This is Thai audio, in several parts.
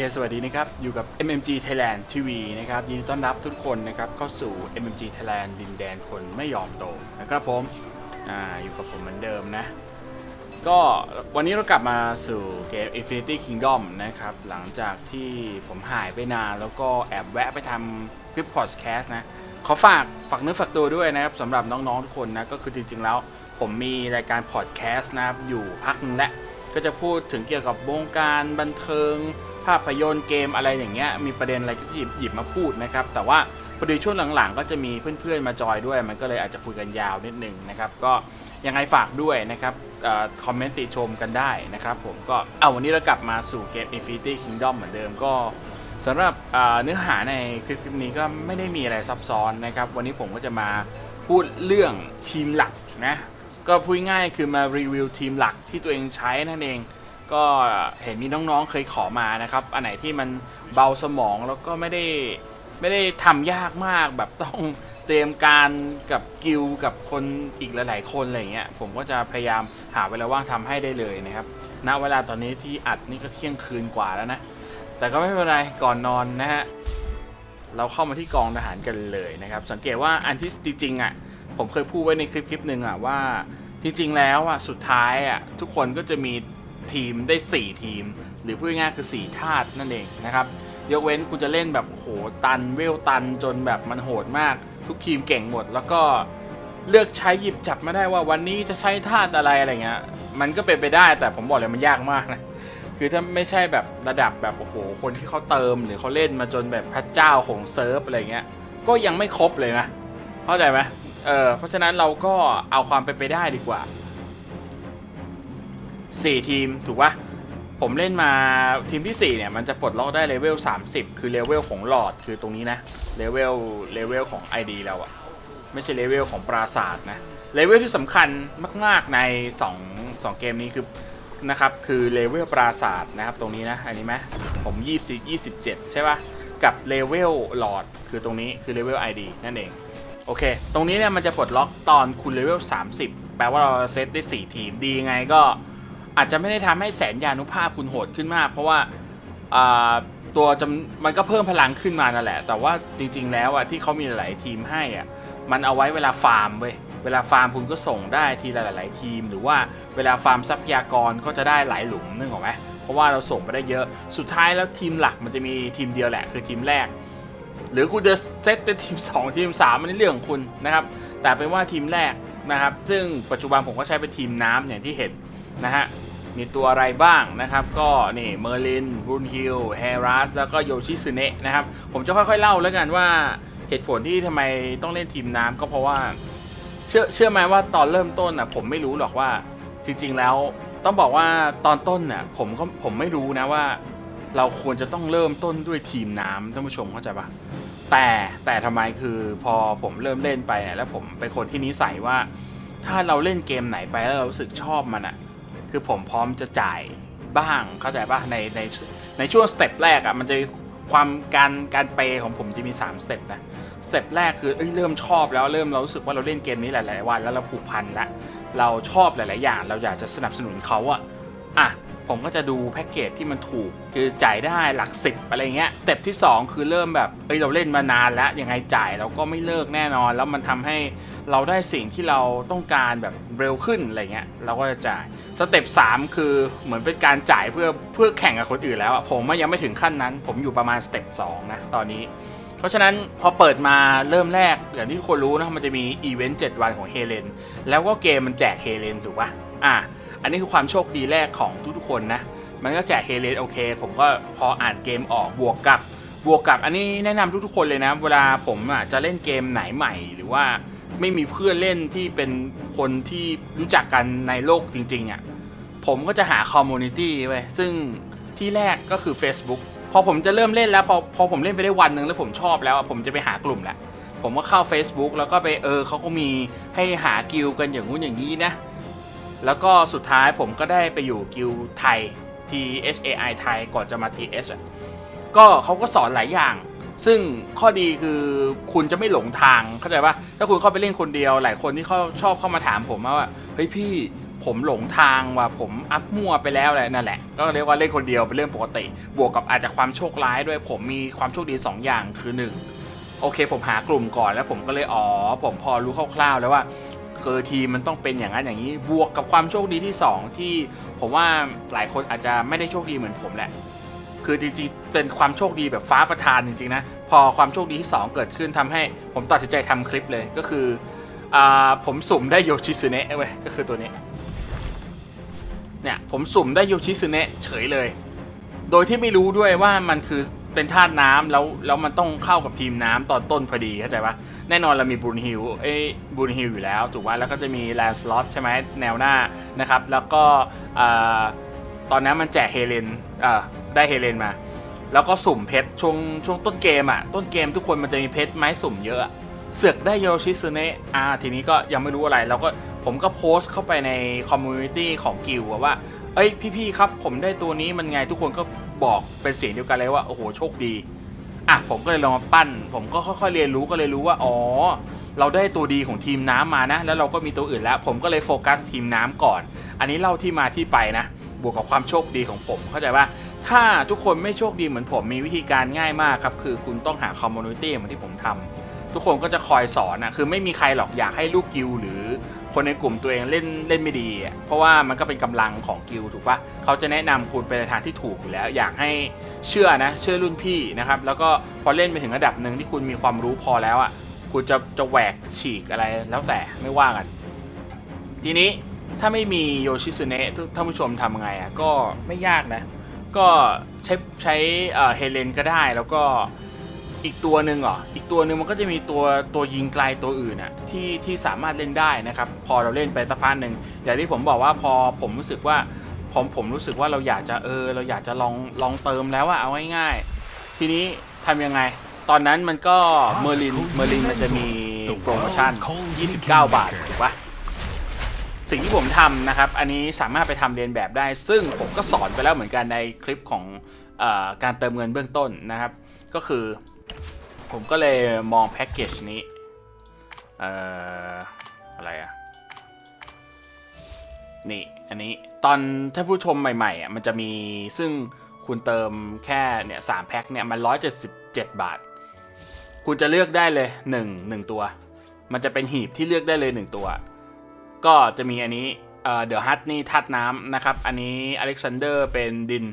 คสวัสดีนะครับ อยู่กับ MMG Thailand TV นะครับ ยินดีต้อนรับทุกคนนะครับเข้าสู่ MMG Thailand ดินแดนคนไม่ยอมโตนะครับผมอ่าอยู่กับผมเหมือนเดิมนะ ก็วันนี้เรากลับมาสู่เกม Infinity Kingdom นะครับ หลังจากที่ผมหายไปนาน แล้วก็แอบแวะไปทำคลิปพอดแคสต์นะ ขอฝากฝากเนื้อฝากตัวด้วยนะครับสำหรับน้องๆทุกคนนะ ก็คือจริงๆแล้ว ผมมีรายการพอดแคสต์นะครับอยู่พักหนึงแล้วก็จะพูดถึงเกี่ยวกับวงการบันเทิงาพยนตร์เกมอะไรอย่างเงี้ยมีประเด็นอะไรที่หยิบมาพูดนะครับ แต่ว่าพอดีช่วงหลังๆ ก็จะมีเพื่อนๆมาจอยด้วย มันก็เลยอาจจะคุยกันยาวนิดนึงนะครับก็ยังไงฝากด้วยนะครับอคอมเมนต์ติชมกันได้นะครับผมก็เอาวันนี้เรากลับมาสู่เกม Infinity Kingdom เหมือนเดิมก็สำหรับเนื้อหาในคลิปนี้ก็ไม่ได้มีอะไรซับซ้อนนะครับ วันนี้ผมก็จะมาพูดเรื่องทีมหลักนะก็พูดง่ายคือมารีวิวทีมหลักที่ตัวเองใช้นั่นเอง ก็เห็นมีน้องๆเคยขอมานะครับ อันไหนที่มันเบาสมองแล้วก็ไม่ได้ไม่ได้ทำยากมากแบบต้องเตรียมการกับกิลกับคนอีกหลายๆคนอะไรเงี้ยผมก็จะพยายามหาเวลาว่างทำให้ได้เลยนะครับณเวลาตอนนี้ที่อัดนี่ก็เที่ยงคืนกว่าแล้วนะ แต่ก็ไม่เป็นไรก่อนนอนนะฮะเราเข้ามาที่กองทหารกันเลยนะครับ สังเกตว่าอันที่จริงๆอะผมเคยพูดไว้ในคลิปคลิปหนึ่งอะว่าจริงๆแล้วอะสุดท้ายอะทุกคนก็จะมี ทีมได้ 4 ทีม หรือพูดง่ายๆคือ 4 ธาตุนั่นเองนะครับ ยกเว้นคุณจะเล่นแบบโหตันเวลตันจนแบบมันโหดมาก ทุกทีมเก่งหมด แล้วก็เลือกใช้หยิบจับไมาได้ว่าวันนี้จะใช้ธาตุอะไรอะไรเงี้ยมันก็เป็นไปได้แต่ผมบอกเลยมันยากมากนะคือถ้าไม่ใช่แบบระดับแบบโอ้โหคนที่เขาเติมหรือเขาเล่นมาจนแบบพระเจ้าของเซิร์ฟอะไรเงี้ยก็ยังไม่ครบเลยนะเข้าใจไหมเออเพราะฉะนั้นเราก็เอาความเป็นไปได้ดีกว่า 4 ทีมถูกปะผมเล่นมาทีมที่ 4 เนี่ย มันจะปลดล็อกได้เลเวล 30 คือเลเวลของหลอดคือตรงนี้นะเลเวลเลเวลของ ID เราอะไม่ใช่เลเวลของปราศาสตร์นะเลเวลที่สำคัญมาก ๆใน 2 2 เกมนี้คือนะครับคือเลเวลปราศาสตร์นะครับตรงนี้นะอันนี้ไหมผม24 27 ใช่ปะกับเลเวลหลอดคือตรงนี้คือเลเวล ID นั่นเองโอเค ตรงนี้เนี่ยมันจะปลดล็อกตอนคุณเลเวล30 แปลว่าเราเซตได้ 4 ทีม ดียังไงก็ อาจจะไม่ได้ทำให้แสนยานุภาพคุณโหดขึ้นมาก เพราะว่าตัวจมันก็เพิ่มพลังขึ้นมานั่นแหละ แต่ว่าจริงๆแล้วอะที่เขามีหลายทีมให้อะมันเอาไว้เวลาฟาร์มเว้ยเวลาฟาร์มคุณก็ส่งได้ทีละหลาย ๆ ทีม หรือว่าเวลาฟาร์มทรัพยากรก็จะได้หลายหลุมนึกออกไหมเพราะว่าเราส่งไปได้เยอะสุดท้ายแล้วทีมหลักมันจะมีทีมเดียวแหละ คือทีมแรก หรือคุณจะเซตเป็นทีม 2 ทีม3มันนเรื่องของคุณนะครับแต่เป็นว่าทีมแรกนะครับ ซึ่งปัจจุบันผมก็ใช้เป็นทีมน้ำอย่างที่เห็น นะฮะ มีตัวอะไรบ้างนะครับ ก็นี่เมอร์ลินบูนฮิลเฮรัสแล้วก็โยชิซึเนะนะครับ ผมจะค่อยๆเล่าแล้วกันว่าเหตุผลที่ทำไมต้องเล่นทีมน้ำก็เพราะว่า เชื่อเชื่อไหมว่าตอนเริ่มต้นอะผมไม่รู้หรอกว่าจริงๆแล้วต้องบอกว่าตอนต้นน่ะผมก็ผมไม่รู้นะว่า เราควรจะต้องเริ่มต้นด้วยทีมน้ำท่านผู้ชมเข้าใจปะแต่แต่ทำไมคือพอผมเริ่มเล่นไปเนี่ยแล้วผมเป็นคนที่นิสัยว่า ถ้าเราเล่นเกมไหนไปแล้วเรารู้สึกชอบมันอะ คือผมพร้อมจะจ่ายบ้างเข้าใจปะในในในช่วงสเต็ปแรกอะมันจะความการการเปย์ของผมจะมี3สเต็ปนะสเต็ปแรกคือเอ้ยเริ่มชอบแล้วเริ่มเรารู้สึกว่าเราเล่นเกมนี้หลาย ๆ วันแล้วเราผูกพันแล้วเราชอบหลาย ๆ อย่าง เราอยากจะสนับสนุนเขาอะอะ ผมก็จะดูแพ็กเกจที่มันถูก คือจ่ายได้หลักสิบอะไรเงี้ยสเต็ปที่ 2 คือเริ่มแบบเอ้ยเราเล่นมานานแล้วยังไงจ่ายเราก็ไม่เลิกแน่นอน แล้วมันทำให้เราได้สิ่งที่เราต้องการแบบเร็วขึ้นอะไรเงี้ยเราก็จะจ่ายสเต็ป3คือเหมือนเป็นการจ่ายเพื่อเพื่อแข่งกับคนอื่นแล้วอะผมยังไม่ถึงขั้นนั้น ผมอยู่ประมาณสเต็ป2นะตอนนี้เพราะฉะนั้นพอเปิดมาเริ่มแรกอย่างที่ทุกคนรู้นะมันจะมีอีเวนต์7วันของเฮเลนแล้วก็เกมมันแจกเฮเลนถูกปะอะ อันนี้คือความโชคดีแรกของทุกๆคนนะ มันก็แจกเฮเลนโอเค ผมก็พออ่านเกมออกบวกกับบวกกับอันนี้แนะนำทุกๆคนเลยนะ เวลาผมอะจะเล่นเกมไหนใหม่หรือว่าไม่มีเพื่อนเล่นที่เป็นคนที่รู้จักกันในโลกจริงๆอะผมก็จะหาคอมมูนิตี้ไว้ซึ่งที่แรกก็คือ Facebook พอผมจะเริ่มเล่นแล้ว พอพอผมเล่นไปได้วันหนึ่งแล้วผมชอบแล้วอะผมจะไปหากลุ่มแหละผมก็เข้า Facebook แล้วก็ไปเออเขาก็มีให้หากิลกันอย่างงู้นอย่างนี้นะ แล้วก็สุดท้ายผมก็ได้ไปอยู่กิลไทย T H A I ไทยก่อนจะมา T H ก็เขาก็สอนหลายอย่าง ซึ่งข้อดีคือคุณจะไม่หลงทางเข้าใจปะถ้าคุณเข้าไปเล่นคนเดียว หลายคนที่เขาชอบเข้ามาถามผมว่าเฮ้ยพี่ผมหลงทางว่าผมอัพมั่วไปแล้วแหละนั่นแหละ ก็เรียกว่าเล่นคนเดียวเป็นเรื่องปกติ บวกกับอาจจะความโชคร้ายด้วยผมมีความโชคดี 2 อย่างคือหนึ่งโอเค ผมหากลุ่มก่อนแล้วผมก็เลยอ๋อผมพอรู้คร่าวๆแล้วว่า เกิดทีมันต้องเป็นอย่างนั้นอย่างนี้บวกกับความโชคดีที่ 2 ที่ผมว่าหลายคนอาจจะไม่ได้โชคดีเหมือนผมแหละ คือจริงๆเป็นความโชคดีแบบฟ้าประทานจริงๆนะพอความโชคดีที่ 2 เกิดขึ้นทำให้ผมตัดสินใจทำคลิปเลยก็คืออผมสุ่มได้โยชิซึเนะเว้ยก็คือตัวนี้เนี่ยผมสุ่มได้โยชิซึเนะเฉยเลย โดยที่ไม่รู้ด้วยว่ามันคือ เป็นธาตุน้ำแล้วแล้วมันต้องเข้ากับทีมน้ำตอนต้นพอดีเข้าใจปะแน่นอนเรามีบูนฮิลเอ้บูนฮิลอยู่แล้วถูกป่ะแล้วก็จะมีแลนสล็อตใช่ไหมแนวหน้านะครับ แล้วก็ตอนนั้นมันแจกเฮเลนอ่าได้เฮเลนมา แล้วก็สุ่มเพชรช่วงช่วงต้นเกมอะต้นเกมทุกคนมันจะมีเพชรไม้สุ่มเยอะอะเสือกได้โยชิซึเนะอ่าทีนี้ก็ยังไม่รู้อะไรแล้วก็ผมก็โพสต์เข้าไปในคอมมูนิตี้ของกิลว่า เอ้ยพี่ๆครับผมได้ตัวนี้มันไงทุกคนก็ บอกเป็นเสียงเดียวกันเลยว่าโอ้โหโชคดีอะผมก็เลยลองมาปั้น ผมก็ค่อยๆเรียนรู้ก็เลยรู้ว่าอ๋อเราได้ตัวดีของทีมน้ำมานะ แล้วเราก็มีตัวอื่นแล้ว ผมก็เลยโฟกัสทีมน้ำก่อน อันนี้เล่าที่มาที่ไปนะ บวกกับความโชคดีของผม เข้าใจว่าถ้าทุกคนไม่โชคดีเหมือนผมมีวิธีการง่ายมากครับ คือคุณต้องหาคอมมูนิตี้เหมือนที่ผมทำทุกคนก็จะคอยสอนนะคือไม่มีใครหรอกอยากให้ลูกกิลหรือ คนในกลุ่มตัวเองเล่นเล่นไม่ดีอะเพราะว่ามันก็เป็นกำลังของกิลถูกปะเขาจะแนะนำคุณไปในทางที่ถูกอยู่แล้ว อยากให้เชื่อนะ เชื่อรุ่นพี่นะครับ แล้วก็พอเล่นไปถึงระดับหนึ่งที่คุณมีความรู้พอแล้วอะคุณจะจะแหวกฉีกอะไรแล้วแต่ไม่ว่ากัน ทีนี้ถ้าไม่มีโยชิซึเนะท่านผู้ชมทำไงอะก็ไม่ยากนะ ก็ใช้ใช้เฮเลนก็ได้แล้วก็ อีกตัวหนึ่งเหรออีกตัวหนึ่งมันก็จะมีตัวตัวยิงไกลตัวอื่นอะที่ที่สามารถเล่นได้นะครับ พอเราเล่นไปสักพักหนึ่งอย่างที่ผมบอกว่าพอผมรู้สึกว่าผมผมรู้สึกว่าเราอยากจะเออ เราอยากจะลองลองเติมแล้วอะเอาง่ายๆ ทีนี้ทำยังไง ตอนนั้นมันก็เมอร์ลินเมอร์ลินมันจะมีโปรโมชั่น 29 บาทถูกปะสิ่งที่ผมทำนะครับ อันนี้สามารถไปทำเรียนแบบได้ ซึ่งผมก็สอนไปแล้วเหมือนกันในคลิปของออการเติมเงินเบื้องต้นนะครับ ก็คือ ผมก็เลยมองแพ็กเกจนี้ เอ่อ อะไรอะนี่ อันนี้ตอนถ้าผู้ชมใหม่ๆอะมันจะมีซึ่งคุณเติมแค่เนี่ยสามแพ็คเนี่ยมันร้อยเจ็ดสิบเจ็ดบาท คุณจะเลือกได้เลยหนึ่งหนึ่งตัว มันจะเป็นหีบที่เลือกได้เลยหนึ่งตัว ก็จะมีอันนี้เอ่อเดอะฮัตนี่ธาตุน้ำนะครับ อันนี้อเล็กซานเดอร์เป็นดิน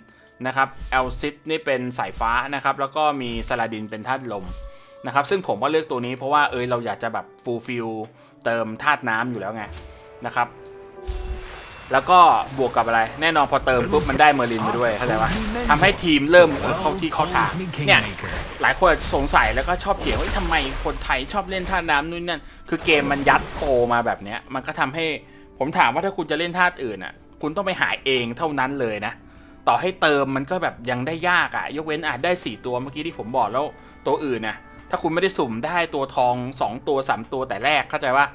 นะครับเอลซิดนี่เป็นสายฟ้านะครับ แล้วก็มีซาลาดินเป็นธาตุลมนะครับ ซึ่งผมก็เลือกตัวนี้เพราะว่าเอยเราอยากจะแบบฟูลฟิลเติมธาตุน้ำอยู่แล้วไงนะครับ แล้วก็บวกกับอะไร แน่นอนพอเติมปุ๊บมันได้เมอร์ลินมาด้วยเข้าใจปะทำให้ทีมเริ่มเข้าที่เข้าทางเนี่ยหลายคนสงสัยแล้วก็ชอบเถียงว่าทำไมคนไทยชอบเล่นท่าน้ำนู่นนั่นคือเกมมันยัดโปมาแบบเนี้ยมันก็ทำให้ผมถามว่าถ้าคุณจะเล่นท่าอื่นอะ คุณต้องไปหาเองเท่านั้นเลยนะ ต่อให้เติมมันก็แบบยังได้ยากอะยกเว้นอาจได้ 4 ตัวเมื่อกี้ที่ผมบอกแล้วตัวอื่นนะถ้าคุณไม่ได้สุ่มได้ตัวทอง 2 ตัว 3 ตัวแต่แรกเข้าใจว่า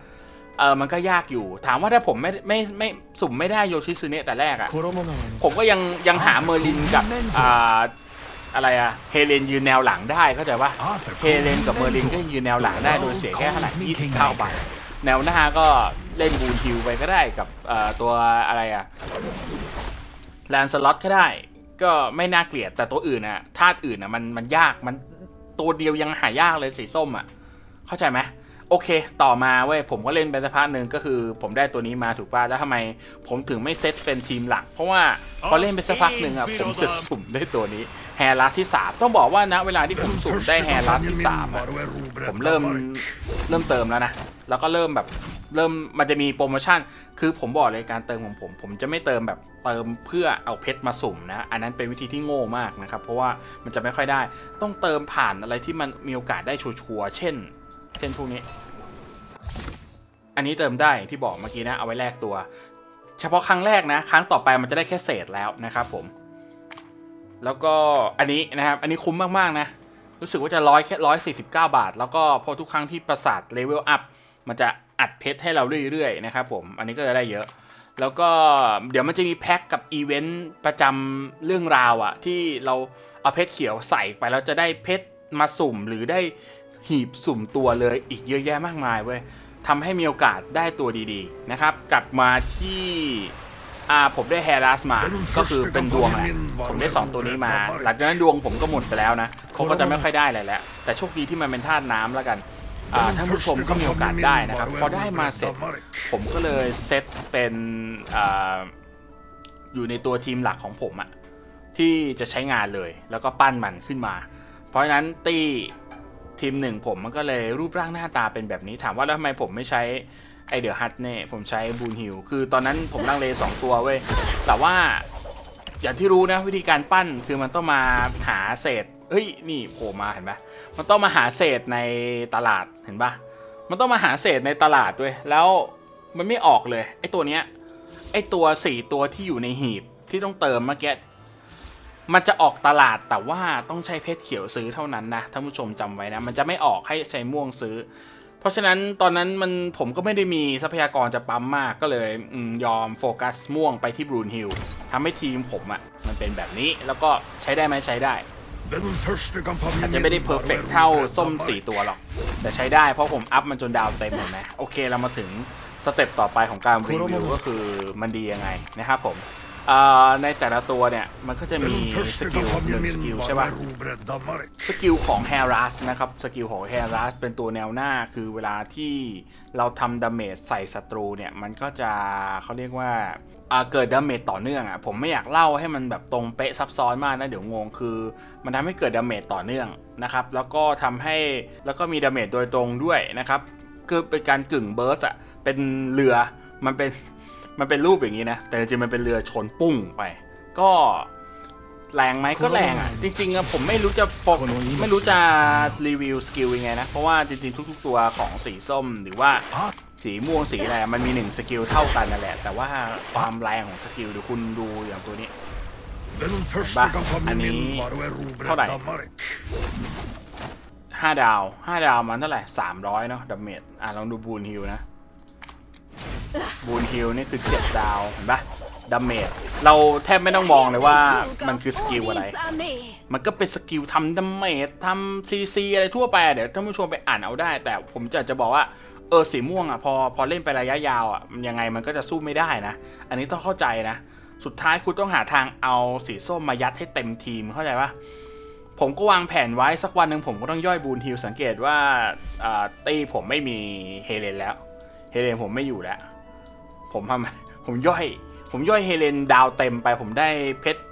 เออมันก็ยากอยู่ ถามว่าถ้าผมไม่ไม่ไม่สุ่มไม่ได้โยชิซึเนะแต่แรกอะผมก็ยังยังหาเมอร์ลินกับอ่าอะไรอะเฮเลนยืนแนวหลังได้เข้าใจว่าเฮเลนกับเมอร์ลินก็ยืนแนวหลังได้โดยเสียแค่เท่าไหร่29 บาท แนวหน้าก็เล่นบูนฮิลไปก็ได้กับอ่อตัวอะไรอะ แลนสล็อตก็ได้ ก็ไม่น่าเกลียดแต่ตัวอื่นอะธาตุอื่นอะมันมันยากมันตัวเดียวยังหายากเลยสีส้มอะเข้าใจไหมโอเค ต่อมาเว้ยผมก็เล่นไปสักพักหนึ่งก็คือ ผมได้ตัวนี้มาถูกป่ะแล้วทำไมผมถึงไม่เซตเป็นทีมหลัก เพราะว่าพอเล่นไปสักพักหนึ่งอะผมสึกสุ่มได้ตัวนี้แฮร์ลัสที่ 3 ต้องบอกว่านะเวลาที่ผมสุ่มได้แฮร์ลัสที่3อะผมเริ่มเริ่มเติมแล้วนะ แล้วก็เริ่มแบบ เริ่มมันจะมีโปรโมชั่น คือผมบอกเลยการเติมของผม ผมจะไม่เติมแบบเติมเพื่อเอาเพชรมาสุ่มนะ อันนั้นเป็นวิธีที่โง่มากนะครับ เพราะว่ามันจะไม่ค่อยได้ ต้องเติมผ่านอะไรที่มันมีโอกาสได้ชัวร์เช่น เช่นพวกนี้ อันนี้เติมได้ที่บอกเมื่อกี้นะ เอาไว้แลกตัว เฉพาะครั้งแรกนะ ครั้งต่อไปมันจะได้แค่เศษแล้วนะครับผม แล้วก็อันนี้นะครับ อันนี้คุ้มมากๆนะ รู้สึกว่าจะร้อยแค่ร้อยสี่สิบเก้าบาท แล้วก็พอทุกครั้งที่ประสาทเลเวลอัพ มันจะ อัดเพชรให้เราเรื่อยๆนะครับผมอันนี้ก็จะได้เยอะ แล้วก็เดี๋ยวมันจะมีแพ็คกับอีเวนต์ประจำเรื่องราวอะที่เราเอาเพชรเขียวใส่ไปแล้วจะได้เพชรมาสุ่มหรือได้หีบสุ่มตัวเลยอีกเยอะแยะมากมายเว้ยทำให้มีโอกาสได้ตัวดีๆนะครับ กลับมาที่อ่าผมได้แฮร์รัสมา ก็คือเป็นดวงแหละผมได้ 2 ตัวนี้มา หลังจากนั้นดวงผมก็หมดไปแล้วนะเขาก็จะไม่ค่อยได้อะไรแล้ว แต่โชคดีที่มันเป็นธาตุน้ำแล้วกัน ท่านผู้ชมก็มีโอกาสได้นะครับ พอได้มาเสร็จ ผมก็เลยเซตเป็นออยู่ในตัวทีมหลักของผมอะที่จะใช้งานเลยแล้วก็ปั้นมันขึ้นมา เพราะฉะนั้นตีทีมหนึ่งผมมันก็เลยรูปร่างหน้าตาเป็นแบบนี้ถามว่าแล้วทำไมผมไม่ใช้ไอเดอร์ฮัตเน่ผมใช้บูนฮิลคือตอนนั้นผมลังเลสองตัวเว้ยแต่ว่าอย่างที่รู้นะวิธีการปั้นคือมันต้องมาหาเศษเฮ้ยนี่โผล่มาเห็นปะมั มันต้องมาหาเศษในตลาดเห็นปะมันต้องมาหาเศษในตลาดด้วย แล้วมันไม่ออกเลย ไอ้ตัวเนี้ย ไอ้ตัวสี่ตัวที่อยู่ในหีบที่ต้องเติมเมื่อกี้ มันจะออกตลาดแต่ว่าต้องใช้เพชรเขียวซื้อเท่านั้นนะท่านผู้ชมจำไว้นะ มันจะไม่ออกให้ใช้ม่วงซื้อ เพราะฉะนั้นตอนนั้นมันผมก็ไม่ได้มีทรัพยากรจะปั๊มมากก็เลยอยอมโฟกัสม่วงไปที่บรูนฮิลทำให้ทีมผมอะ่ะมันเป็นแบบนี้แล้วก็ใช้ได้ไหมใช้ได้ อาจจะไม่ได้เพอร์เฟกเท่าส้ม 4 ตัวหรอก แต่ใช้ได้เพราะผมอัพมันจนดาวเต็มเห็นไหมโอเคเรามาถึงสเต็ปต่อไปของการรีวิวก็คือมันดียังไงนะครับผม อ่าในแต่ละตัวเนี่ย มันก็จะมีสกิลหนึ่งสกิลใช่ปะสกิลของ h a r a s นะครับ สกิลของ h a r a s เป็นตัวแนวหน้าคือเวลาที่เราทำดาเมจใส่ศัตรูเนี่ย มันก็จะเขาเรียกว่าอ่าเกิดดาเมจต่อเนื่องอะผมไม่อยากเล่าให้มันแบบตรงเป๊ะซับซ้อนมากนะเดี๋ยวงงคือ มันทำให้เกิดดาเมจต่อเนื่องนะครับ แล้วก็ทำให้แล้วก็มีดาเมจโดยตรงด้วยนะครับคือเป็นการกึ่งเบิร์สอะเป็นเรือมันเป็น มันเป็นรูปอย่างนี้นะ แต่จริงๆมันเป็นเรือชนปุ้งไป ก็แรงไหมก็แรงอะ จริงๆอะผมไม่รู้จะโฟกไม่รู้จะรีวิวสกิลยังไงนะ เพราะว่าจริงๆ ทุก ๆ ตัวของสีส้มหรือว่าสีม่วงสีอะไรมันมีหนึ่งสกิลเท่ากันนั่นแหละ แต่ว่าความแรงของสกิลเดี๋ยวคุณดูอย่างตัวนี้บ้าอันนี้เท่าไหร่ห้าดาวห้าดาวมันเท่าไหร่สามร้อยเนาะดาเมจอะลองดูบูนฮิลนะ บูนฮิลนี่คือเจ็ดดาวเห็นปะดาเมจเราแทบไม่ต้องมองเลยว่ามันคือสกิลอะไร มันก็เป็นสกิลทำดาเมจทำซีซีอะไรทั่วไป เดี๋ยวท่านผู้ชมไปอ่านเอาได้ แต่ผมจะจะบอกว่าเออสีม่วงอะพอพอเล่นไประยะยาวอะยังไงมันก็จะสู้ไม่ได้นะ อันนี้ต้องเข้าใจนะ สุดท้ายคุณต้องหาทางเอาสีส้มมายัดให้เต็มทีมเข้าใจปะผมก็วางแผนไว้สักวันหนึ่งผมก็ต้องย่อยบูนฮิลสังเกตว่าตีผมไม่มีเฮเลนแล้ว เฮเลนผมไม่อยู่แล้ว ผมทำผมย่อย ผมย่อยเฮเลนดาวเต็มไป ผมได้เพชร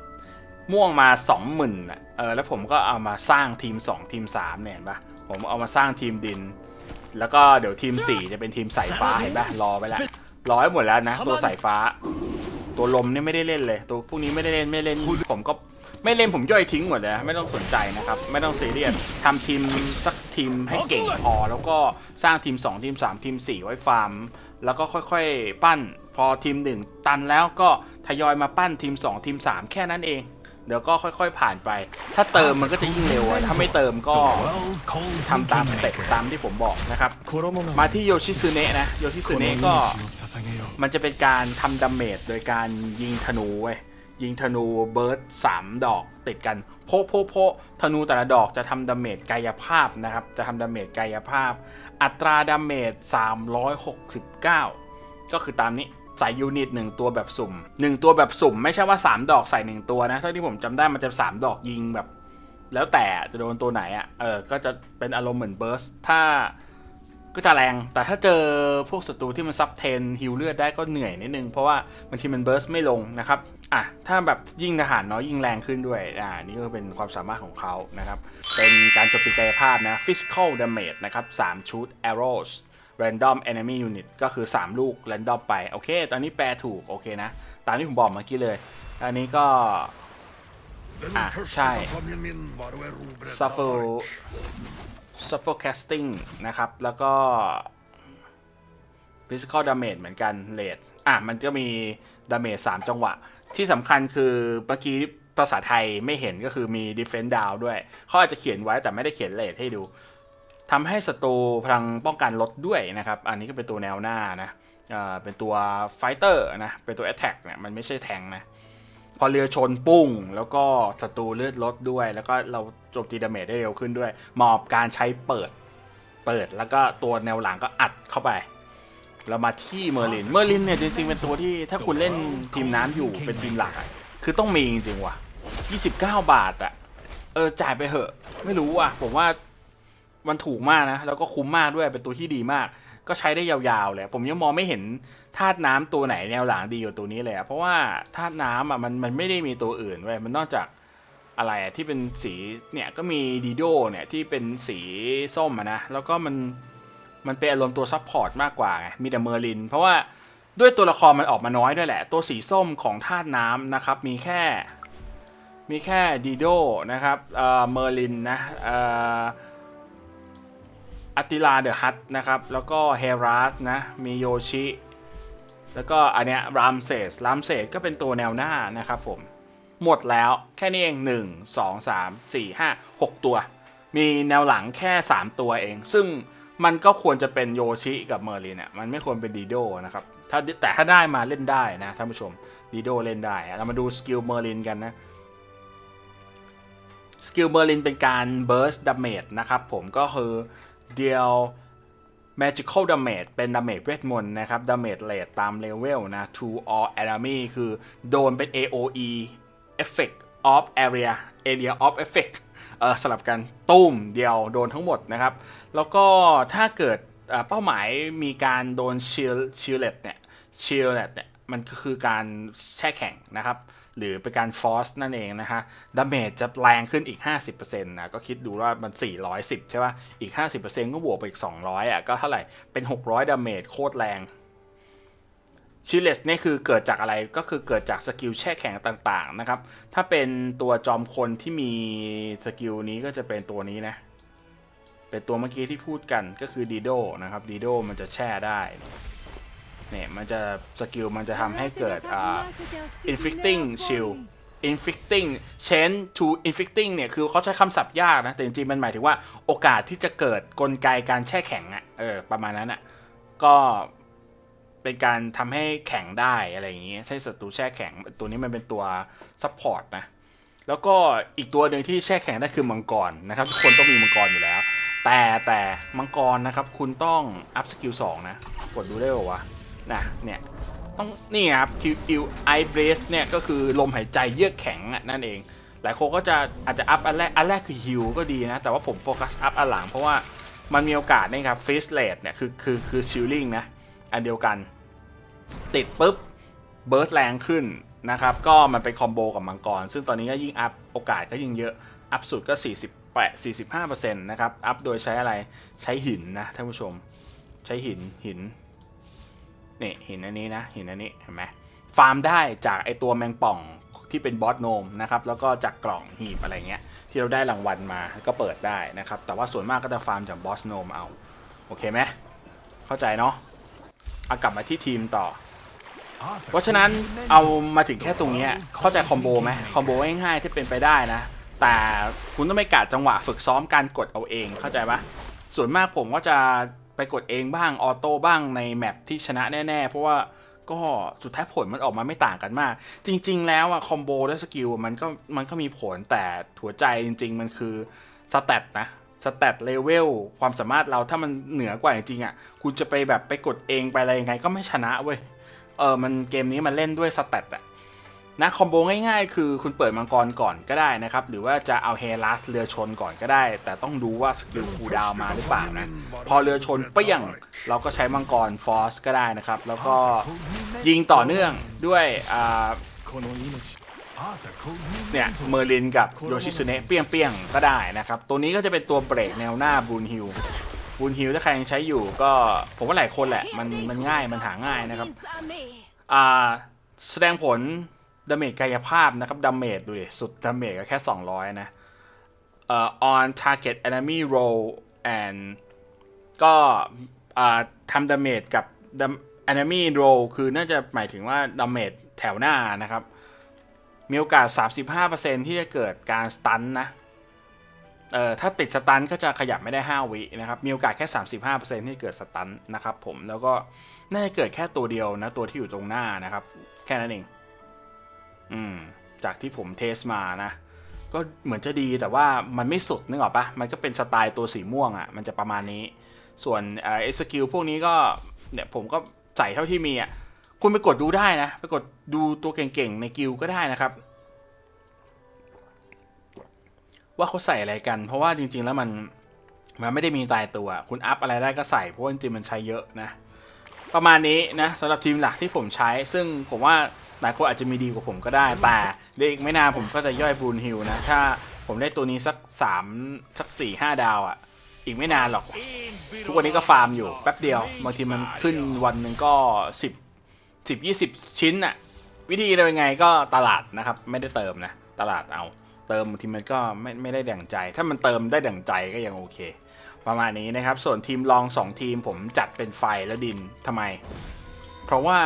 ม่วงมาสองหมื่นอะเออแล้วผมก็เอามาสร้างทีม 2 ทีม 3 เนี่ยเห็นปะผมเอามาสร้างทีมดิน แล้วก็เดี๋ยวทีม 4 จะเป็นทีมสายฟ้าเห็นปะรอไปแล้วรอให้หมดแล้วนะ ตัวสายฟ้า ตัวลมเนี่ยไม่ได้เล่นเลย ตัวพวกนี้ไม่ได้เล่นไม่เล่นผมก็ ไม่เล่นผมย่อยทิ้งหมดเลยไม่ต้องสนใจนะครับ ไม่ต้องซีเรียสทำทีมสักทีมให้เก่งพอ แล้วก็สร้างทีม 2 ทีม 3 ทีม 4 ไว้ฟาร์ม แล้วก็ค่อยๆ ปั้น พอทีม 1 ตันแล้วก็ทยอยมาปั้นทีม 2 ทีม 3 แค่นั้นเอง เดี๋ยวก็ค่อยๆผ่านไป ถ้าเติมมันก็จะยิ่งเร็วถ้าไม่เติมก็ทำตามสเต็ปตามที่ผมบอกนะครับ มาที่โยชิซึเนะนะโยชิซึเนะก็มันจะเป็นการทำดาเมจโดยการยิงธนูเว้ย ยิงธนูเบิร์ดสามดอกติดกันโพะโพะโพะธนูแต่ละดอกจะทำดาเมจกายภาพนะครับ จะทำดาเมจกายภาพ อัตราดาเมจ 369 ก็คือตามนี้ใส่ยูนิตหนึ่งตัวแบบสุ่ม 1 ตัวแบบสุ่ม ไม่ใช่ว่า 3 ดอกใส่ 1 ตัวนะเท่าที่ผมจำได้มันจะ 3 ดอกยิงแบบ แล้วแต่จะโดนตัวไหนอะ่ะเออก็จะเป็นอารมณ์เหมือนเบิร์สถ้า ก็จะแรง แต่ถ้าเจอพวกศัตรูที่มันซับเทนฮิลเลือดได้ก็เหนื่อยนิดนึง เพราะว่าบางทีมันเบิร์สไม่ลงนะครับ อะ ถ้าแบบยิ่งทหารน้อยยิ่งแรงขึ้นด้วย อ่า นี่ก็เป็นความสามารถของเขานะครับ เป็นการโจมตีกายภาพนะ physical damage นะครับ3ชุด arrows random enemy unit ก็คือ 3 ลูก random ไป โอเค ตอนนี้แปลถูก โอเคนะ ตามที่ผมบอกเมื่อกี้เลย อันนี้ก็ อะ ใช่ Suffer shuffle shuffle casting นะครับ แล้วก็ physical damage เหมือนกันเลทอะ มันก็มี damage 3 จังหวะ ที่สำคัญคือเมื่อกี้ภาษาไทยไม่เห็นก็คือมี defense down ด้วย เขาอาจจะเขียนไว้แต่ไม่ได้เขียนเลทให้ดูทำให้ศัตรูพลังป้องกันลดด้วยนะครับ อันนี้ก็เป็นตัวแนวหน้านะอ่าเป็นตัว fighter นะ เป็นตัว attack เนี่ย มันไม่ใช่แทงนะ พอเรือชนปุ้ง แล้วก็ศัตรูเลือดลดด้วย แล้วก็เราโจมตีดาเมจได้เร็วขึ้นด้วยเหมาะกับการใช้เปิด เปิดแล้วก็ตัวแนวหลังก็อัดเข้าไป เรามาที่เมอร์ลิน เมอร์ลินเนี่ยจริงๆเป็นตัวที่ถ้าคุณเล่นทีมน้ำอยู่เป็นทีมหลักอะคือต้องมีจริงๆว่ะ 29 บาทอะเออจ่ายไปเหอะ ไม่รู้ว่ะ ผมว่ามันถูกมากนะ แล้วก็คุ้มมากด้วยเป็นตัวที่ดีมาก ก็ใช้ได้ยาวๆเลย ผมยังมองไม่เห็นธาตุน้ำตัวไหนแนวหลังดีกว่าตัวนี้เลยอะเพราะว่าธาตุน้ำอะมันมันไม่ได้มีตัวอื่นเว้ยมันนอกจากอะไรอะที่เป็นสีเนี่ยก็มีดีโดเนี่ยที่เป็นสีส้มะนะแล้วก็มันมันเป็นอารมณ์ตัวซับพอร์ตมากกว่าไงมีแต่เมอร์ลิน เพราะว่าด้วยตัวละครมันออกมาน้อยด้วยแหละ ตัวสีส้มของธาตุน้ำนะครับ มีแค่ มีแค่ดีโดนะครับเอ่อเมอร์ลินนะเอ่อ อัติลาเดอะฮัตนะครับ แล้วก็เฮราสนะ มีโยชิ แล้วก็อันเนี้ยรามเซสรามเซสก็เป็นตัวแนวหน้านะครับผม หมดแล้วแค่นี้เอง 1 2 3 4 5 6 ตัว มีแนวหลังแค่ 3 ตัวเอง ซึ่งมันก็ควรจะเป็นโยชิกับเมอร์ลินเนี่ยมันไม่ควรเป็นดีโดนะครับถ้าแต่ถ้าได้มาเล่นได้นะท่านผู้ชมดีโดเล่นได้ เรามาดูสกิลเมอร์ลินกันนะสกิลเมอร์ลินเป็นการ burst damage นะครับผมก็คือ เดียว magical damage เป็น damage เวทมนต์นะครับ damage rate ตามเลเวลนะ to all enemy คือโดนเป็น AOE effect of area area of effect เออสลับกันตุ้มเดียวโดนทั้งหมดนะครับ แล้วก็ถ้าเกิดเป้าหมายมีการโดน shield shielded เนี่ย Shield เนี่ยมันก็คือการแช่แข็งนะครับ หรือเป็นการฟอสนั่นเองนะฮะดาเมจจะแรงขึ้นอีก 50%นะก็คิดดูว่ามัน 410 ใช่ป่ะ อีก 50%ก็บวกไปอีก 200 อะ ก็เท่าไหร่เป็น 600 ดาเมจโคตรแรงชิเลสนี่คือเกิดจากอะไรก็คือเกิดจากสกิลแช่แข็งต่างๆนะครับ ถ้าเป็นตัวจอมคนที่มีสกิลนี้ก็จะเป็นตัวนี้นะ เป็นตัวเมื่อกี้ที่พูดกันก็คือดีโดนะครับดีโดมันจะแช่ได้ เนี่ยมันจะสกิลมันจะทำให้เกิดอ่า inflicting shield inflicting chain to inflicting เนี่ย คือเขาใช้คำศัพท์ยากนะ แต่จริงๆ มันหมายถึงว่าโอกาสที่จะเกิดกลไกการแช่แข็งอะ่ะเออ ประมาณนั้นอะ่ะก็เป็นการทำให้แข็งได้อะไรอย่างงี้ ใช้ศัตรูแช่แข็ง ตัวนี้มันเป็นตัว support นะ แล้วก็อีกตัวหนึ่งที่แช่แข็งได้คือมังกรนะครับ ทุกคนต้องมีมังกรอยู่แล้ว แต่แต่มังกรนะครับ คุณต้องอัพสกิล2นะ กดดูได้ป่าวะ นะเนี่ยต้องนี่ครับ Q I brace เนี่ยก็คือลมหายใจเยือกแข็งอะนั่นเอง หลายคนก็จะอาจจะอัพอันแรกอันแรกคือฮิวก็ดีนะ แต่ว่าผมโฟกัสอัพอันหลังเพราะว่ามันมีโอกาสนี่ครับ face rate เนี่ยคือคือคือ shielding นะ อันเดียวกัน ติดปุ๊บเบิร์ดแรงขึ้นนะครับ ก็มันเป็นคอมโบกับมังกร ซึ่งตอนนี้ก็ยิ่งอัพโอกาสก็ยิ่งเยอะอัพสุดก็ 48 45%นะครับ อัพโดยใช้อะไรใช้หินนะท่านผู้ชม ใช้หินหิน นี่หินอันนี้นะหินอันนี้เห็นไหมฟาร์มได้จากไอตัวแมงป่องที่เป็นบอสโนมนะครับแล้วก็จากกล่องหีบอะไรเงี้ยที่เราได้รางวัลมาก็เปิดได้นะครับ แต่ว่าส่วนมากก็จะฟาร์มจากบอสโนมเอา โอเคไหมเข้าใจเนาะเอากลับมาที่ทีมต่อ เพราะฉะนั้นเอามาถึงแค่ตรงเนี้ยเข้าใจคอมโบไหมคอมโบง่ายๆที่เป็นไปได้นะ แต่คุณต้องไปกะจังหวะฝึกซ้อมการกดเอาเองเข้าใจปะส่วนมากผมก็จะ ไปกดเองบ้างออโต้บ้างในแมปที่ชนะแน่ๆ เพราะว่าก็สุดท้ายผลมันออกมาไม่ต่างกันมาก จริง ๆ แล้วอะคอมโบและสกิลมันก็มันก็มีผลแต่หัวใจจริง ๆ มันคือสแตตนะสแตตเลเวลความสามารถเราถ้ามันเหนือกว่าจริงๆอะคุณจะไปแบบไปกดเองไปอะไรยังไงก็ไม่ชนะเว้ยเออมันเกมนี้มันเล่นด้วยสเตตอะ นะคอมโบง่ายๆ คือคุณเปิดมังกรก่อนก็ได้นะครับ หรือว่าจะเอาเฮลัสเรือชนก่อนก็ได้ แต่ต้องดูว่าสกิลคูดาวมาหรือเปล่านะ พอเรือชนเปี้ยง เราก็ใช้มังกรฟอสก็ได้นะครับ แล้วก็ยิงต่อเนื่องด้วยเนี่ยเมอร์ลินกับโยชิซุเนะเปี้ยงๆ ก็ได้นะครับ ตัวนี้ก็จะเป็นตัวเบรกแนวหน้าบูนฮิลบูนฮิลถ้าใครยังใช้อยู่ก็ผมว่าหลายคนแหละ มันมันง่ายมันหาง่ายนะครับอ่าแสดงผล ดาเมจกายภาพนะครับดาเมจดูดิสุดดาเมจก็แค่ 200 นะเอ่อ on target enemy roll and ก็อ่าทำดาเมจกับ enemy roll คือน่าจะหมายถึงว่าดาเมจแถวหน้านะครับ มีโอกาส 35%ที่จะเกิดการสตันนะเอ่อถ้าติดสตันก็จะขยับไม่ได้ 5 วินะครับ มีโอกาสแค่ 35%ที่เกิดสตันนะครับผมแล้วก็น่าจะเกิดแค่ตัวเดียวนะ ตัวที่อยู่ตรงหน้านะครับ แค่นั้นเอง อืมจากที่ผมเทสมานะ ก็เหมือนจะดีแต่ว่ามันไม่สุดนึกออกปะมันก็เป็นสไตล์ตัวสีม่วงอะ่ะ มันจะประมาณนี้ ส่วนเอ่อสกิลพวกนี้ก็เนี่ยผมก็ใส่เท่าที่มีอะ คุณไปกดดูได้นะ ไปกดดูตัวเก่งๆในกิลก็ได้นะครับ ว่าเขาใส่อะไรกัน เพราะว่าจริง ๆ แล้วมันมันไม่ได้มีตายตัว คุณอัพอะไรได้ก็ใส่เพราะว่าจริงๆมันใช้เยอะนะ ประมาณนี้นะสำหรับทีมหลักที่ผมใช้ ซึ่งผมว่า หลายคนอาจจะมีดีกว่าผมก็ได้ แต่เดี๋ยวอีกไม่นานผมก็จะย่อยบรูนฮิลนะ ถ้าผมได้ตัวนี้สัก3สัก4 5ดาวอะ่ะ อีกไม่นานหรอก ทุกวันนี้ก็ฟาร์มอยู่แป๊บเดียว บางทีมันขึ้นวันหนึ่งก็10 10 20ชิ้นอะวิธีเรายังไงก็ตลาดนะครับ ไม่ได้เติมนะ ตลาดเอา เติมบางทีมันก็ไม่ไม่ได้ดั่งใจ ถ้ามันเติมได้ดั่งใจก็ยังโอเค ประมาณนี้นะครับ ส่วนทีมรอง 2 ทีมผมจัดเป็นไฟและดินทำไม เพราะว่า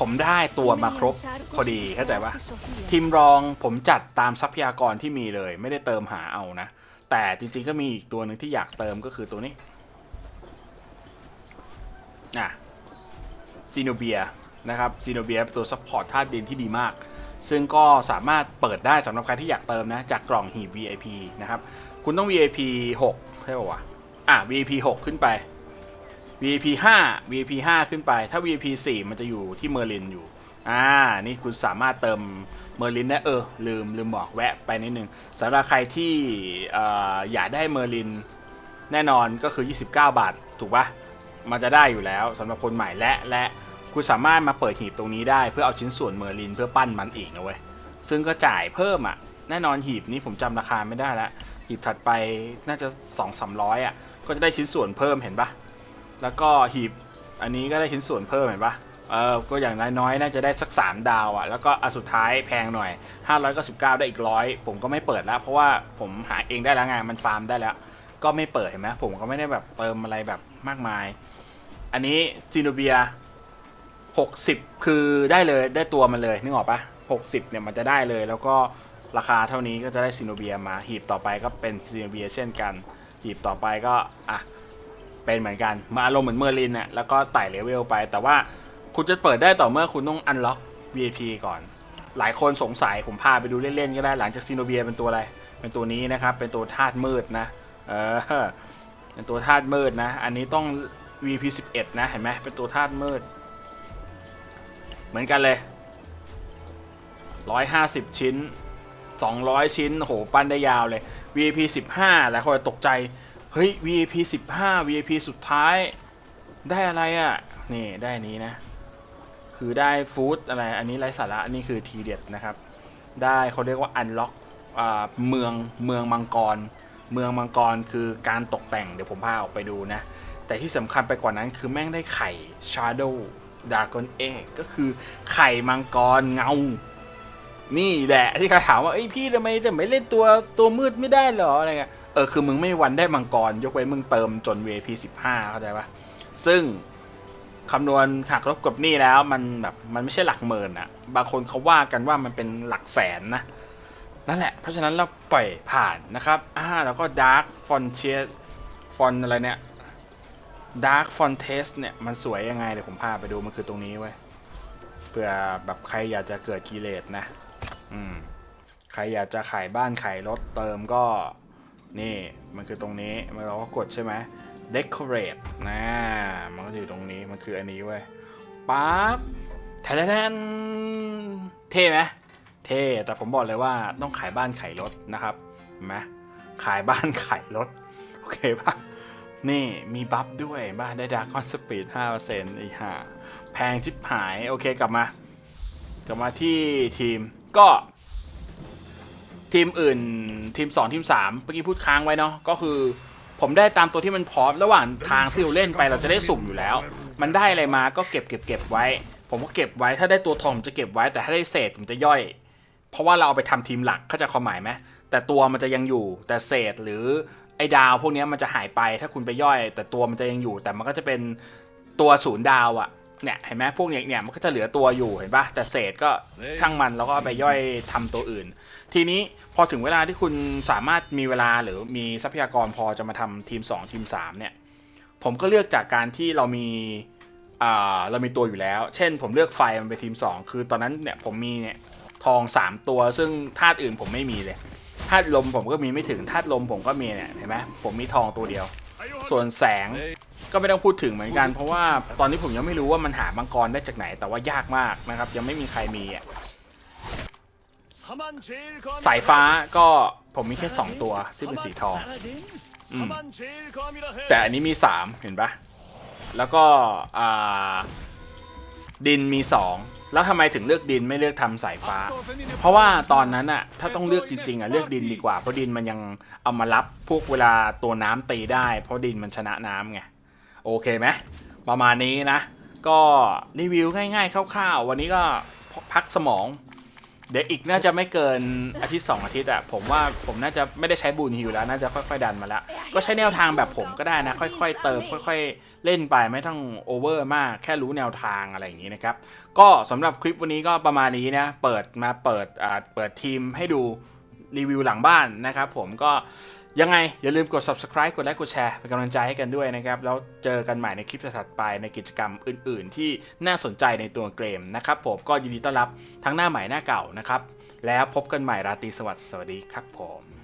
ผมได้ตัวมาครบพอดีเข้าใจปะทีมรองผมจัดตามทรัพยากรที่มีเลย ไม่ได้เติมหาเอานะ แต่จริงๆก็มีอีกตัวหนึ่งที่อยากเติมก็คือตัวนี้อะซีโนเบียนะครับซีโนเบียเป็นตัวซัพพอร์ตธาตุดินที่ดีมาก ซึ่งก็สามารถเปิดได้สำหรับใครที่อยากเติมนะ จากกล่องหีบ VIP นะครับ คุณต้อง VIP 6ใช่ป่าวะอะ VIP 6 ขึ้นไป VIP 5 VIP 5 ขึ้นไป ถ้า VIP 4 มันจะอยู่ที่เมอร์ลินอยู่ อ่า นี่คุณสามารถเติมเมอร์ลินได้ เออ ลืม ลืมบอกแวะไปนิดนึงสำหรับใครที่ออยากได้เมอร์ลิน แน่นอนก็คือ 29 บาท ถูกปะมันจะได้อยู่แล้วสำหรับคนใหม่และ และคุณสามารถมาเปิดหีบตรงนี้ได้เพื่อเอาชิ้นส่วนเมอร์ลินเพื่อปั้นมันอีกนะเว้ย ซึ่งก็จ่ายเพิ่มอะ แน่นอนหีบนี้ผมจำราคาไม่ได้แล้วหีบถัดไปน่าจะ 2 3 0 0อะ ก็จะได้ชิ้นส่วนเพิ่มเห็นปะ แล้วก็หีบอันนี้ก็ได้ชิ้นส่วนเพิ่มเห็นปะเออก็อย่างน้อยๆน่าจะได้สัก 3 ดาวอะ่ะ แล้วก็อันสุดท้ายแพงหน่อย 599 ได้อีกร้อยผมก็ไม่เปิดแล้ว เพราะว่าผมหาเองได้แล้วไงมันฟาร์มได้แล้ว ก็ไม่เปิดเห็นไหมผมก็ไม่ได้แบบเติมอะไรแบบมากมาย อันนี้ซีโนเบีย 60 คือได้เลยได้ตัวมันเลยนึกออกปะ60 เนี่ยมันจะได้เลย แล้วก็ราคาเท่านี้ก็จะได้ซีโนเบียมา หีบต่อไปก็เป็นซีโนเบียเช่นกัน หีบต่อไปก็อะ เป็นเหมือนกันมาอารมณ์เหมือนเมอร์ลินน่ะแล้วก็ไต่เลเวลไป แต่ว่าคุณจะเปิดได้ต่อเมื่อคุณต้องอันล็อก VIP ก่อน หลายคนสงสัยผมพาไปดูเล่นๆก็ได้หลังจากซีโนเบียเป็นตัวอะไร เป็นตัวนี้นะครับ เป็นตัวธาตุมืดนะ เออ เป็นตัวธาตุมืดนะ อันนี้ต้อง VP 11 นะ เห็นไหมเป็นตัวธาตุมืด เหมือนกันเลย 150 ชิ้น 200 ชิ้น โห ปั้นได้ยาวเลย VP 15 หลายคนตกใจ เฮ้ย VIP 15 VIP สุดท้าย ได้อะไรอะ่ะ นี่ได้นี้นะ คือได้ฟู้ดอะไร อันนี้ไร้สาระอันนี้คือทีเด็ดนะครับ ได้เขาเรียกว่าอันล็อกเมืองเมืองมังกร เมืองมังกรคือการตกแต่งเดี๋ยวผมพาออกไปดูนะ แต่ที่สำคัญไปกว่านั้นคือแม่งได้ไข่ Shadow Dragon Egg ก็คือไข่มังกรเงา นี่แหละที่ใครถามว่าเอ้พี่ทำไมจะไม่เล่นตัวตัวมืดไม่ได้เหรออะไรเงี้ย เออคือมึงไม่มีวันได้มังกร ยกเว้นมึงเติมจน VIP 15เข้าใจปะซึ่งคำนวณหักลบกับหนี่แล้วมันแบบมันไม่ใช่หลักหมื่นอะบางคนเขาว่ากันว่ามันเป็นหลักแสนนะ นั่นแหละ เพราะฉะนั้นเราปล่อยผ่านนะครับ อ่า แล้วก็ Dark f o n t i e r f o n อะไรเนี่ย Dark f o n t e s เนี่ย มันสวยยังไง เดี๋ยวผมพาไปดูมันคือตรงนี้ไว้ยเพื่อแบบใครอยากจะเกิดกิเลสนะ อืม ใครอยากจะขายบ้านขายรถเติมก็ นี่มันคือตรงนี้มันเราก็กดใช่ไหม decorate นะมันก็อยู่ตรงนี้มันคืออันนี้เว้ยปั๊บแทนแทนเท่ไหมเท่แต่ผมบอกเลยว่าต้องขายบ้านขายรถนะครับเห็นไหมขายบ้านขายรถ โอเคปะนี่มีบัฟด้วยบ้านได้ดาร์คอนสปีด5%อีห่าแพงชิบหาย โอเคกลับมา กลับมาที่ทีมก็ ทีมอื่น ทีม2ทีม3เมื่อกี้พูดค้างไว้เนาะก็คือ ผมได้ตามตัวที่มันพร้อมระหว่างทางที่เราเล่นไปเราจะได้สุ่มอยู่แล้ว มันได้อะไรมาก็เก็บเก็บเก็บไว้ ผมก็เก็บไว้ถ้าได้ตัวทองผมจะเก็บไว้แต่ถ้าได้เศษผมจะย่อย เพราะว่าเราเอาไปทำทีมหลักเข้าใจความหมายไหมแต่ตัวมันจะยังอยู่ แต่เศษหรือไอ้ดาวพวกนี้มันจะหายไปถ้าคุณไปย่อย แต่ตัวมันจะยังอยู่ แต่มันก็จะเป็นตัวศูนย์ดาวอะเนี่ยเห็นไหมพวกเนี้ยเนี่ยมันก็จะเหลือตัวอยู่เห็นปะแต่เศษก็ช่างมันแล้วก็ไปย่อยทำตัวอื่น ทีนี้พอถึงเวลาที่คุณสามารถมีเวลาหรือมีทรัพยากรพอจะมาทำทีม 2 ทีม 3 เนี่ย ผมก็เลือกจากการที่เรามีเรามีตัวอยู่แล้ว เช่น ผมเลือกไฟมันเป็นทีม 2 คือตอนนั้นเนี่ยผมมีเนี่ยทอง 3 ตัว ซึ่งธาตุอื่นผมไม่มีเลยธาตุลมผมก็มีไม่ถึงธาตุลมผมก็มีเนี่ยเห็นไหมผมมีทองตัวเดียว ส่วนแสงก็ไม่ต้องพูดถึงเหมือนกัน เพราะว่าตอนนี้ผมยังไม่รู้ว่ามันหามังกรได้จากไหน แต่ว่ายากมากนะครับ ยังไม่มีใครมีอะ สายฟ้าก็ผมมีแค่ 2 ตัวที่เป็นสีทองอืมแต่อันนี้มี 3 เห็นปะแล้วก็ดินมี 2 แล้วทำไมถึงเลือกดินไม่เลือกทำสายฟ้า เพราะว่าตอนนั้นอะถ้าต้องเลือกจริงๆอะเลือกดินดีกว่า เพราะดินมันยังเอามารับพวกเวลาตัวน้ำตีได้ เพราะดินมันชนะน้ำไงโอเคไหมประมาณนี้นะ ก็รีวิวง่ายๆคร่าวๆ วันนี้ก็พักสมอง เดี๋ยวอีกน่าจะไม่เกินอาทิตย์2อาทิตย์อะผมว่าผมน่าจะไม่ได้ใช้บูนฮิลแล้วน่าจะค่อยๆดันมาแล้วก็ใช้แนวทางแบบผมก็ได้นะ ค่อยๆ เติมค่อย ๆ เล่นไปไม่ต้องโอเวอร์มากแค่รู้แนวทางอะไรอย่างนี้นะครับ ก็สำหรับคลิปวันนี้ก็ประมาณนี้นะเปิดมาเปิดอ่าเปิดทีมให้ดูรีวิวหลังบ้านนะครับผมก็ ยังไง อย่าลืมกด subscribe กดไลค์กดแชร์เป็นกำลังใจให้กันด้วยนะครับ แล้วเจอกันใหม่ในคลิปถัดไปในกิจกรรมอื่น ๆ ที่น่าสนใจในตัวเกมนะครับผมก็ยินดีต้อนรับทั้งหน้าใหม่หน้าเก่านะครับ แล้วพบกันใหม่ราตรีสวัสดิ์สวัสดีครับผม